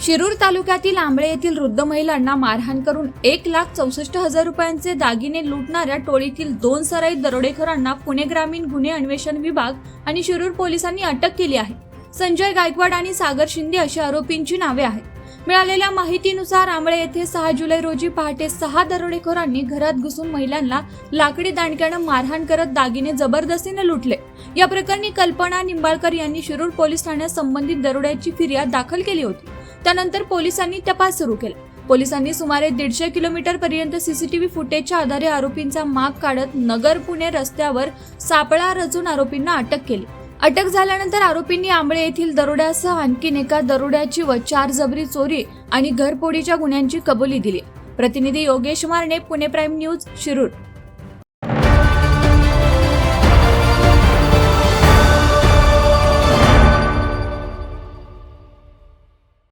शिरूर तालुक्यातील आंबळे येथील वृद्ध महिलांना मारहाण करून एक लाख चौसष्ट हजार रुपयांचे दागिने लुटणाऱ्या टोळीतील दोन सराईत दरोडेखोरांना पुणे ग्रामीण गुन्हे अन्वेषण विभाग आणि शिरूर पोलिसांनी अटक केली आहे. संजय गायकवाड आणि सागर शिंदे अशी आरोपींची नावे आहेत. मिळालेल्या माहितीनुसार आंबळे येथे सहा जुलै रोजी पहाटे सहा दरोडेखोरांनी घरात घुसून महिलांना लाकडी दांडक्यानं मारहाण करत दागिने जबरदस्तीने लुटले. या प्रकरणी कल्पना निंबाळकर यांनी शिरूर पोलीस ठाण्यात संबंधित दरोड्याची फिर्याद दाखल केली होती. त्यानंतर पोलिसांनी तपास सुरू केला. पोलिसांनी सुमारे दीडशे किलोमीटर पर्यंत सीसीटीव्ही फुटेजच्या आधारे आरोपींचा माग काढत नगर पुणे रस्त्यावर सापळा रचून आरोपींना अटक केली. अटक झाल्यानंतर आरोपींनी आंबळे येथील दरोड्यासह आणखीन एका दरोड्याची व चार जबरी चोरी आणि घरपोडीच्या गुन्ह्यांची कबुली दिली. प्रतिनिधी योगेश मारणे पुणे प्राईम न्यूज शिरूर.